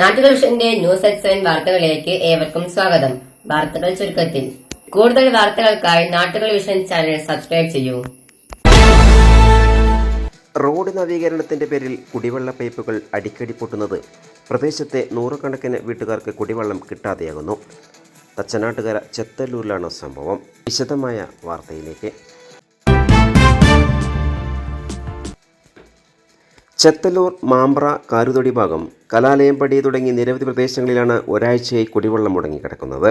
നാട്ടുകൾഷന്റെ news at seven വാർത്തകളിലേക്ക് ഏവർക്കും സ്വാഗതം. വാർത്തകൾ ചുരുക്കത്തിൽ. കൂടുതൽ വാർത്തകൾക്കായി നാട്ടുകൾ വിഷൻ ചാനൽ സബ്സ്ക്രൈബ് ചെയ്യൂ. റോഡ് നവീകരണത്തിന്റെ പേരിൽ കുടിവെള്ള പൈപ്പുകൾ അടിക്കടി പൊട്ടുന്നത്. പ്രദേശത്തെ നൂറുകണക്കിന് വീട്ടുകാർക്ക് കുടിവെള്ളം കിട്ടാതെയാകുന്നു. തച്ചനാട്ടുകര ചെത്തല്ലൂരിലാണ് സംഭവം. വിശദമായ വാർത്തയിലേക്ക്. ചെത്തല്ലൂർ മാമ്പ്ര കാരുതൊടി ഭാഗം കലാലയംപടി തുടങ്ങി നിരവധി പ്രദേശങ്ങളിലാണ് ഒരാഴ്ചയായി കുടിവെള്ളം മുടങ്ങിക്കിടക്കുന്നത്.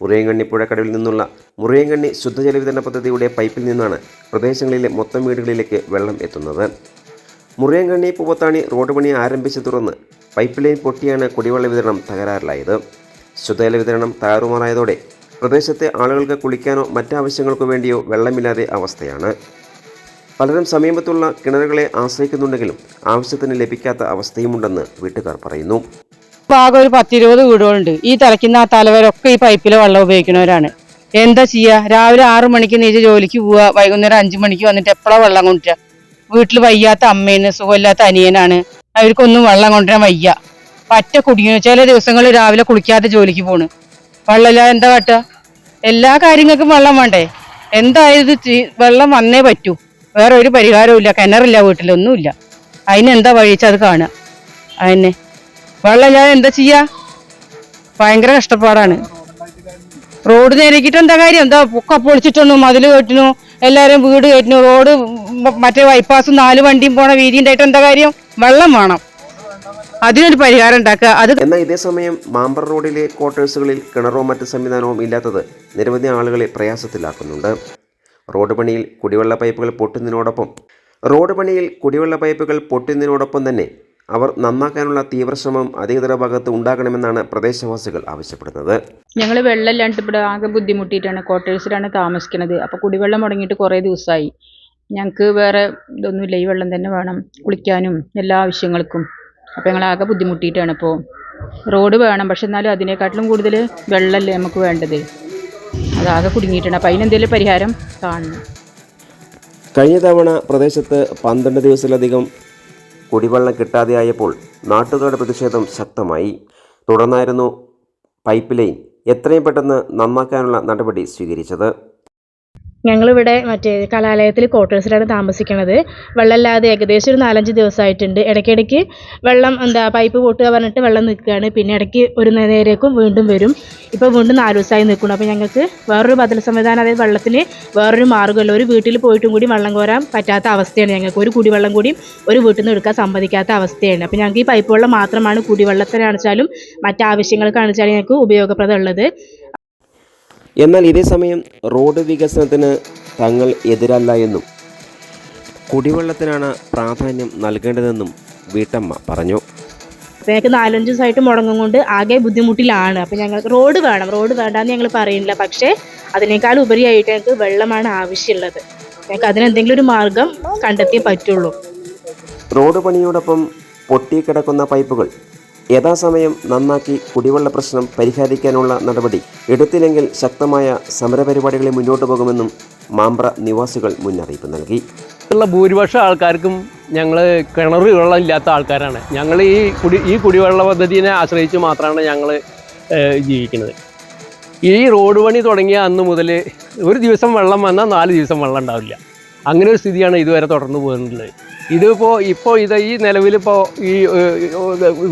മുറിയങ്കണ്ണി പുഴക്കടവിൽ നിന്നുള്ള മുറിയങ്കണ്ണി ശുദ്ധജല വിതരണ പദ്ധതിയുടെ പൈപ്പിൽ നിന്നാണ് പ്രദേശങ്ങളിലെ മൊത്തം വീടുകളിലേക്ക് വെള്ളം എത്തുന്നത്. മുറിയങ്കണ്ണി പൂവത്താണി റോഡ് പണി ആരംഭിച്ചു തുറന്ന് പൈപ്പ് ലൈൻ പൊട്ടിയാണ് കുടിവെള്ള വിതരണം തകരാറിലായത്. ശുദ്ധജല വിതരണം താറുമാറായതോടെ പ്രദേശത്തെ ആളുകൾക്ക് കുളിക്കാനോ മറ്റാവശ്യങ്ങൾക്കോ വേണ്ടിയോ വെള്ളമില്ലാതെ അവസ്ഥയാണ്. പലരും സമീപത്തുള്ള കിണറുകളെ ആശ്രയിക്കുന്നുണ്ടെങ്കിലും ആവശ്യത്തിന് ലഭിക്കാത്ത അവസ്ഥയുമുണ്ടെന്ന് വീട്ടുകാർ പറയുന്നു. ആകെ ഒരു പത്തിരുപത് വീടുകളുണ്ട്. ഈ തലക്കുന്ന തലവരൊക്കെ ഈ പൈപ്പിലെ വെള്ളം ഉപയോഗിക്കുന്നവരാണ്. എന്താ ചെയ്യുക രാവിലെ ആറു മണിക്ക് നീച്ച് ജോലിക്ക് പോവുക വൈകുന്നേരം അഞ്ചു മണിക്ക് വന്നിട്ട് എപ്പോഴാ വെള്ളം കൊണ്ടുവരിക വീട്ടിൽ വയ്യാത്ത അമ്മേന് സുഖമില്ലാത്ത അനിയനാണ്. അവർക്കൊന്നും വെള്ളം കൊണ്ടുവരാൻ വയ്യ. പറ്റ കുടിക്കുന്നു ചില ദിവസങ്ങളിൽ രാവിലെ കുളിക്കാതെ ജോലിക്ക് പോണ്. വെള്ളമില്ലാതെ എന്താ കാട്ടുക? എല്ലാ കാര്യങ്ങൾക്കും വെള്ളം വേണ്ടേ? എന്തായാലും വെള്ളം വന്നേ പറ്റൂ. വേറെ ഒരു പരിഹാരവും ഇല്ല കിണറില്ല വീട്ടിലൊന്നുമില്ല. അതിനെന്താ വഴിച്ചത് കാണുക. അതിനെ ഞാൻ എന്താ ചെയ്യാ? ഭയങ്കര കഷ്ടപ്പാടാണ്. റോഡ് നേരിക്കിട്ട് എന്താ കാര്യം? എന്താ പൊക്ക പൊളിച്ചിട്ടൊന്നു മതിൽ കെട്ടിനു എല്ലാരും വീട് കേട്ടിനു റോഡ് മറ്റേ ബൈപ്പാസും നാല് വണ്ടിയും പോണ വീതി ഉണ്ടായിട്ട് എന്താ കാര്യം? വെള്ളം വേണം. അതിനൊരു പരിഹാരം ഉണ്ടാക്കുക. അത് എന്നാൽ ഇതേ സമയം മാമ്പർ റോഡിലെ ക്വാർട്ടേഴ്സുകളിൽ കിണറോ മറ്റ് സംവിധാനവും ഇല്ലാത്തത് നിരവധി ആളുകളെ പ്രയാസത്തിലാക്കുന്നുണ്ട്. റോഡ് പണിയിൽ കുടിവെള്ള പൈപ്പുകൾ പൊട്ടുന്നതിനോടൊപ്പം റോഡ് പണിയിൽ കുടിവെള്ള പൈപ്പുകൾ പൊട്ടുന്നതിനോടൊപ്പം തന്നെ അവർ നന്നാക്കാനുള്ള തീവ്രശ്രമം അധികൃതരുടെ ഭാഗത്ത് ഉണ്ടാകണമെന്നാണ് പ്രദേശവാസികൾ ആവശ്യപ്പെടുന്നത്. ഞങ്ങൾ വെള്ളമില്ലാണ്ട് ഇവിടെ ആകെ ബുദ്ധിമുട്ടിയിട്ടാണ് ക്വാർട്ടേഴ്സിലാണ് താമസിക്കുന്നത് അപ്പോൾ കുടിവെള്ളം മുടങ്ങിയിട്ട് കുറേ ദിവസമായി. ഞങ്ങൾക്ക് വേറെ ഇതൊന്നുമില്ല ഈ വെള്ളം തന്നെ വേണം കുളിക്കാനും എല്ലാ ആവശ്യങ്ങൾക്കും. അപ്പോൾ ഞങ്ങൾ ആകെ ബുദ്ധിമുട്ടിയിട്ടാണ് ഇപ്പോൾ റോഡ് വേണം പക്ഷെ എന്നാലും അതിനേക്കാട്ടിലും കൂടുതൽ വെള്ളമല്ലേ നമുക്ക് വേണ്ടത്. അതാകെ കുടുങ്ങിയിട്ടുണ്ട്. അപ്പോൾ അതിനെന്തെങ്കിലും പരിഹാരം കാണണം. കഴിഞ്ഞ തവണ പ്രദേശത്ത് പന്ത്രണ്ട് ദിവസത്തിലധികം കുടിവെള്ളം കിട്ടാതെയായപ്പോൾ നാട്ടുകാരുടെ പ്രതിഷേധം ശക്തമായി. തുടർന്നായിരുന്നു പൈപ്പ് ലൈൻ. എത്രയും പെട്ടെന്ന് നന്നാക്കാനുള്ള നടപടി സ്വീകരിച്ചത്. ഞങ്ങളിവിടെ മറ്റേ കലാലയത്തിൽ ക്വാർട്ടേഴ്സിലാണ് താമസിക്കുന്നത്. വെള്ളമില്ലാതെ ഏകദേശം ഒരു നാലഞ്ച് ദിവസമായിട്ടുണ്ട്. ഇടയ്ക്കിടയ്ക്ക് വെള്ളം എന്താ പൈപ്പ് പൊട്ടുക പറഞ്ഞിട്ട് വെള്ളം നിൽക്കുകയാണ്. പിന്നെ ഇടയ്ക്ക് ഒരു നേരേക്കും വീണ്ടും വരും. ഇപ്പോൾ വീണ്ടും നാല് ദിവസമായി നിൽക്കുന്നു. അപ്പോൾ ഞങ്ങൾക്ക് വേറൊരു ബദൽ സംവിധാനം അതായത് വെള്ളത്തിന് വേറൊരു മാർഗമല്ല. ഒരു വീട്ടിൽ പോയിട്ടും കൂടി വെള്ളം കോരാൻ പറ്റാത്ത അവസ്ഥയാണ് ഞങ്ങൾക്ക്. ഒരു കുടിവെള്ളം കൂടി ഒരു വീട്ടിൽ നിന്ന് എടുക്കാൻ സമ്മതിക്കാത്ത അവസ്ഥയാണ്. അപ്പോൾ ഞങ്ങൾക്ക് ഈ പൈപ്പ് വെള്ളം മാത്രമാണ് കുടിവെള്ളത്തിനാണെച്ചാലും മറ്റാവശ്യങ്ങൾക്കാണെച്ചാലും ഞങ്ങൾക്ക് ഉപയോഗപ്രദമുള്ളത്. എന്നാൽ ഇതേ സമയം റോഡ് വികസനത്തിന് തങ്ങൾ എതിരല്ല എന്നും കുടിവെള്ളത്തിനാണ് പ്രാധാന്യം നൽകേണ്ടതെന്നും വീട്ടമ്മ പറഞ്ഞു. ഞങ്ങൾക്ക് നാലഞ്ച് ദിവസമായിട്ട് മുടങ്ങും കൊണ്ട് ആകെ ബുദ്ധിമുട്ടിലാണ്. അപ്പം ഞങ്ങൾക്ക് റോഡ് വേണം. റോഡ് വേണ്ടാന്ന് ഞങ്ങൾ പറയുന്നില്ല പക്ഷേ അതിനേക്കാൾ ഉപരിയായിട്ട് ഞങ്ങൾക്ക് വെള്ളമാണ് ആവശ്യമുള്ളത്. ഞങ്ങൾക്ക് അതിനെന്തെങ്കിലും ഒരു മാർഗം കണ്ടെത്തിയേ പറ്റുള്ളൂ. റോഡ് പണിയോടൊപ്പം പൊട്ടിക്കിടക്കുന്ന പൈപ്പുകൾ യഥാസമയം നന്നാക്കി കുടിവെള്ള പ്രശ്നം പരിഹരിക്കാനുള്ള നടപടി എടുത്തില്ലെങ്കിൽ ശക്തമായ സമരപരിപാടികളിൽ മുന്നോട്ട് പോകുമെന്നും മാമ്പ്ര നിവാസികൾ മുന്നറിയിപ്പ് നൽകി. ഭൂരിപക്ഷം ആൾക്കാർക്കും ഞങ്ങൾ കിണർ വെള്ളം ഇല്ലാത്ത ആൾക്കാരാണ്. ഞങ്ങൾ ഈ കുടി ഈ കുടിവെള്ള പദ്ധതിയെ ആശ്രയിച്ച് മാത്രമാണ് ഞങ്ങൾ ജീവിക്കുന്നത്. ഈ റോഡ് പണി തുടങ്ങിയ അന്ന് മുതൽ ഒരു ദിവസം വെള്ളം വന്നാൽ നാല് ദിവസം വെള്ളം ഉണ്ടാവില്ല. അങ്ങനെ ഒരു സ്ഥിതിയാണ് ഇതുവരെ തുടർന്ന് പോകുന്നുള്ളത് ഇതിപ്പോൾ ഇപ്പോൾ ഇത് ഈ നിലവിലിപ്പോൾ ഈ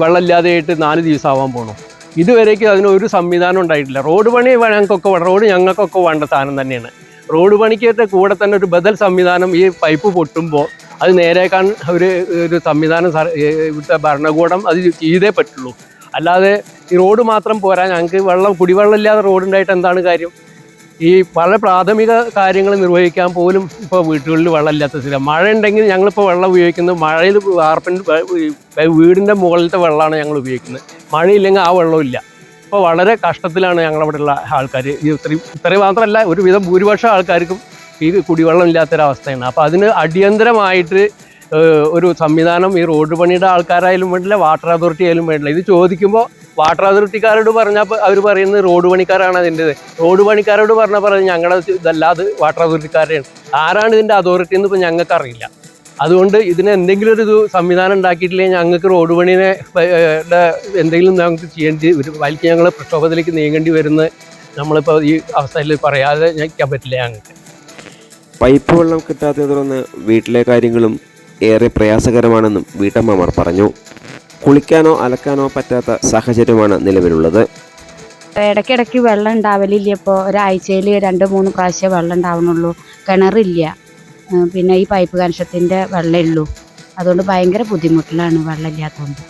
വെള്ളമില്ലാതെയായിട്ട് നാല് ദിവസം ആവാൻ പോകണം ഇതുവരേക്കും അതിന് ഒരു സംവിധാനം ഉണ്ടായിട്ടില്ല. റോഡ് പണി ഞങ്ങൾക്കൊക്കെ റോഡ് ഞങ്ങൾക്കൊക്കെ വേണ്ട സാധനം തന്നെയാണ്. റോഡ് പണിക്കേറ്റ കൂടെ തന്നെ ഒരു ബദൽ സംവിധാനം ഈ പൈപ്പ് പൊട്ടുമ്പോൾ അത് നേരേക്കാൻ ഒരു ഒരു സംവിധാനം ഇവിടുത്തെ ഭരണകൂടം അത് ചെയ്തേ പറ്റുള്ളൂ. അല്ലാതെ ഈ റോഡ് മാത്രം പോരാ ഞങ്ങൾക്ക് വെള്ളം കുടിവെള്ളം ഇല്ലാതെ റോഡ് ഉണ്ടായിട്ട് എന്താണ് കാര്യം? ഈ പല പ്രാഥമിക കാര്യങ്ങൾ നിർവഹിക്കാൻ പോലും ഇപ്പോൾ വീടുകളിൽ വെള്ളമില്ലാത്ത സ്ഥിതി. മഴ ഉണ്ടെങ്കിൽ ഞങ്ങളിപ്പോൾ വെള്ളം ഉപയോഗിക്കുന്നത് മഴയിൽ വാർപ്പിൻ വീടിന്റെ മുകളിലത്തെ വെള്ളമാണ് ഞങ്ങൾ ഉപയോഗിക്കുന്നത്. മഴയില്ലെങ്കിൽ ആ വെള്ളമില്ല ഇപ്പോൾ വളരെ കഷ്ടത്തിലാണ് ഞങ്ങളവിടെയുള്ള ആൾക്കാർ. ഇത്രയും ഇത്രയും മാത്രമല്ല ഒരുവിധം ഭൂരിപക്ഷം ആൾക്കാർക്കും ഈ കുടിവെള്ളം ഇല്ലാത്തൊരവസ്ഥയാണ്. അപ്പോൾ അതിന് അടിയന്തരമായിട്ട് ഒരു സംവിധാനം ഈ റോഡ് പണിയുടെ ആൾക്കാരായാലും വേണ്ടില്ല വാട്ടർ അതോറിറ്റി ആയാലും വേണ്ടില്ല. ഇത് ചോദിക്കുമ്പോൾ വാട്ടർ അതോറിറ്റിക്കാരോട് പറഞ്ഞാൽ അവർ പറയുന്നത് റോഡ് പണിക്കാരാണ് അതിന്റെത്. റോഡ് പണിക്കാരോട് പറഞ്ഞാൽ പറഞ്ഞു ഞങ്ങളുടെ അത് വാട്ടർ അതോറിറ്റിക്കാരെയാണ്. ആരാണ് ഇതിന്റെ അതോറിറ്റി എന്ന് ഇപ്പോൾ ഞങ്ങൾക്ക് അറിയില്ല അതുകൊണ്ട് ഇതിന് എന്തെങ്കിലും ഒരു സംവിധാനം ഉണ്ടാക്കിയിട്ടില്ലെങ്കിൽ ഞങ്ങൾക്ക് റോഡ് പണിനെ എന്തെങ്കിലും ഞങ്ങൾക്ക് ചെയ്യേണ്ടി വരും. വലിക്ക് ഞങ്ങൾ പ്രക്ഷോഭത്തിലേക്ക് നീങ്ങേണ്ടി വരുന്ന നമ്മളിപ്പോൾ ഈ അവസ്ഥയിൽ പറയാതെ നിൽക്കാൻ പറ്റില്ല ഞങ്ങൾക്ക്. പൈപ്പ് വെള്ളം കിട്ടാത്തതിനെ തുടർന്ന് വീട്ടിലെ കാര്യങ്ങളും ഏറെ പ്രയാസകരമാണെന്നും വീട്ടമ്മമാർ പറഞ്ഞു. കുളിക്കാനോ അലക്കാനോ പറ്റാത്ത സാഹചര്യമാണ് നിലവിലുള്ളത്. ഇടയ്ക്കിടയ്ക്ക് വെള്ളം ഉണ്ടാവലില്ല. ഇപ്പോൾ ഒരാഴ്ചയിൽ രണ്ട് മൂന്ന് പ്രാവശ്യം വെള്ളം ഉണ്ടാവുന്നുള്ളൂ കിണറില്ല. പിന്നെ ഈ പൈപ്പ് കണക്ഷത്തിന്റെ വെള്ളമേ ഉള്ളൂ. അതുകൊണ്ട് ഭയങ്കര ബുദ്ധിമുട്ടിലാണ് വെള്ളം ഇല്ലാത്തതുകൊണ്ട്.